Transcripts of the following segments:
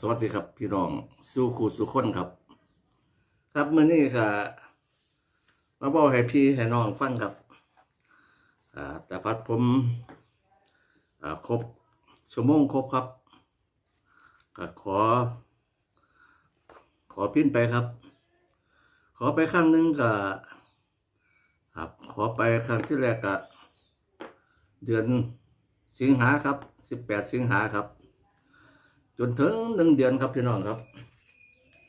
สวัสดีครับพี่น้องสู้คู่สู้คนครับ ครับเมื้อนี้ก็มาบอกให้พี่ให้น้องฟังครับอ่าแต่พัดผมอ่าครบชั่วโมงครบครับก็ขอ ขอพิ้นไปครับ ขอไปครั้งหนึ่งก็ครับขอไปครั้งที่แรกก็เดือนสิงหาครับสิบแปดสิงหาครับ จนถึงหนึ่งเดือนครับพี่น้องครับ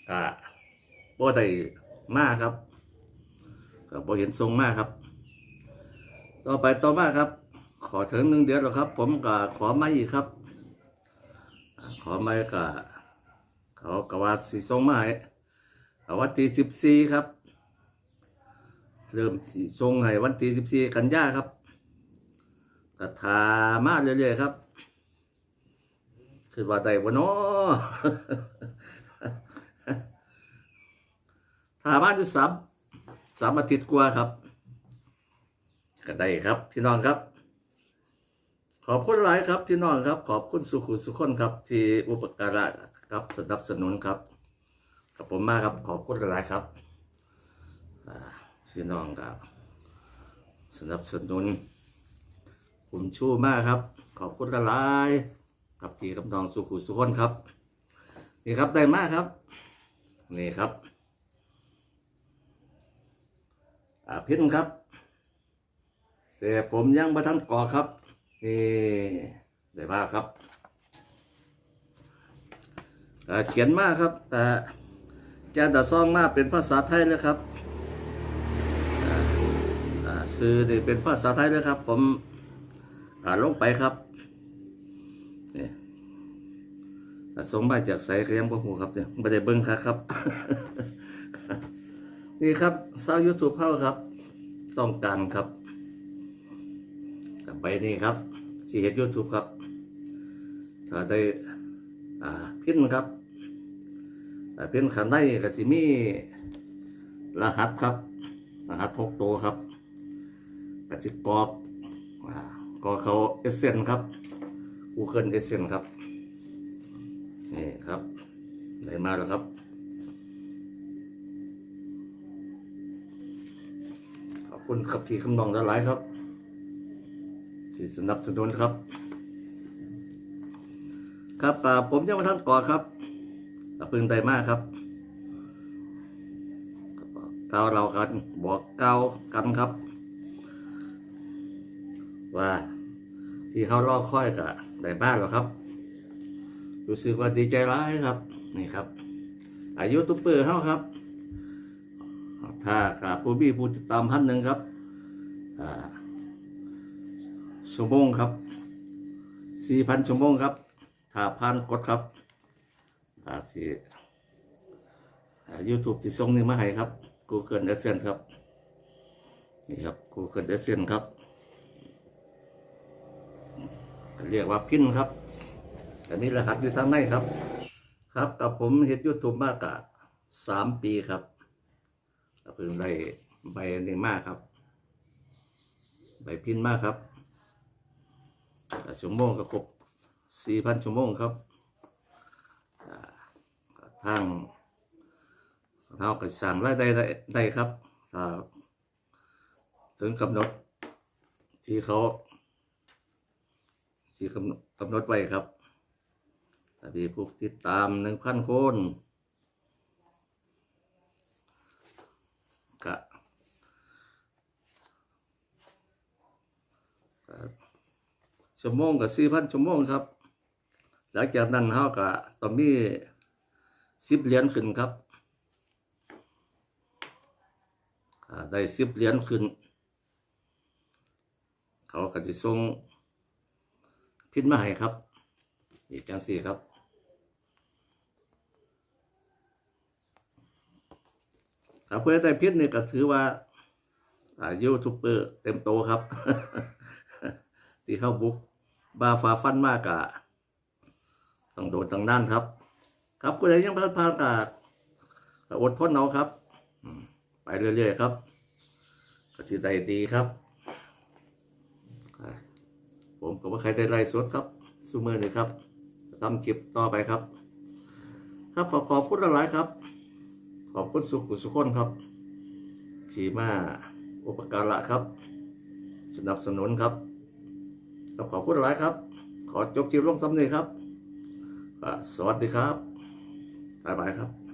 ก็บ่ได้มากครับก็บ่เห็นทรงมากครับ ต่อไปต่อมาครับ ขอถึงหนึ่งเดือนแล้วครับ ผมก็ขอไมาอีกครับ ขอไมาก็เขากว่าสีทรงมาให้เอาวันที่สิบสี่ครับ เริ่มสีทรงให้วันที่สิบสี่กันยาครับก็ทามาเรื่อยๆครับ คือว่าได้บ่เนาะถาบ้านอยู่สามสามอาทิตย์กว่าครับก็ได้ครับ พี่น้องครับ ขอบคุณหลายครับ พี่น้องครับ ขอบคุณสุขุสุขคนครับ ที่อุปการะครับสนับสนุนครับขอบผมมากครับ ขอบคุณหลายครับพี่น้องครับ สนับสนุนผมชู้มากครับ ขอบคุณหลาย ครับพี่กับน้องสุขุสุขนครับ นี่ครับได้มากครับ นี่ครับ อ่าพินครับ แต่ผมยังมาทันก่อครับ นี่ได้มากครับเขียนมากครับ แต่จะดัดซองมากเป็นภาษาไทยเลยครับซื้อนี่เป็นภาษาไทยเลยครับ ผมอ่านลงไปครับ นี่อ่าส่งมาจากใสก็ยังบ่หูครับเนี่ยไม่ได้เบิ้งครับครับ นี่ครับสายูทูบเฮาครับ ต้องการครับกับไปนี่ครับสีเห็ดยูทูบครับถ้าได้อ่าพินครับอ่าพินขันได้ก็สิมีรหัสครับ รหัสพกตัวครับกสิกรอกอ่าก็เขาเอเซนครับ Google เอเซนครับ นี่ครับได้มาแล้วครับขอบคุณครับพี่คำนองหลายครับ ที่สนับสนุนครับ ครับผมยังมาท่านก่อครับอ่าเพึ่งไดมากครับเกล่าวเรากันบอกเกล่าวกันครับ ว่าที่เขารอค่อยกับ ได้บ้านแล้วครับ รู้สึกว่าดีใจร้ายครับ นี่ครับ อายุตุปเปอร์เขาครับ ถ้าขาผู้มีผู้ติดตามพันหนึ่งครับชั่วโมงครับสี่พันชั่วโมงครับ ถ้าพันกดครับอาสิยูทูบที่ส่งนี่มาให้ครับ Google Adsense ครับ นี่ครับ Google Adsense ครับ เรียกว่าพินครับอันนี้รหัสอยู่ทางในครับ ครับกับผมเฮ็ดยูทูบมากะสามปีครับเพิ่งได้ใบอันนี้มากครับ ใบพินมากครับชั่วโมงก็ครบสี่พันชั่วโมงครับทางเราก็สั่งรายได้ได้ได้ครับถึงกำหนดที่เขา ที่กำหนดกำหนดไว้ครับถ้ามีผู้ติดตามหนึ่งพันคนกะชั่วโมงกับสี่พันชั่วโมงครับ หลังจากนั้นเขาก็ต้องมีสิบเหรียญขึ้นครับได้สิบเหรียญขึ้น เขาก็จะส่ง พินมาให้ครับอีกจังสี่ครับ ถ้าเพื่อได้พิษเนี่ยก็ถือว่าอายูทูบเบอร์เต็มโตครับ ที่เข้าบุกบาฟ้าฟันมากกะต้องโดนทางด้านครับ ครับผู้ใดยังพลาดพลาดกะอดทนเอาครับ ไปเรื่อยๆครับ ก็จะได้ดีครับ ผมก็ว่าใครได้ไล่สดครับซูเมอร์นี่ครับทำคลิปต่อไปครับ ครับขอขอบคุณหลายครับ ขอบคุณสุขุสุขคนครับ ที่มาอุปการะครับ สนับสนุนครับครับขอบคุณหลายครับ ขอจบชีวิตลงสำเนีครับ สวัสดีครับบ๊ายบายครับ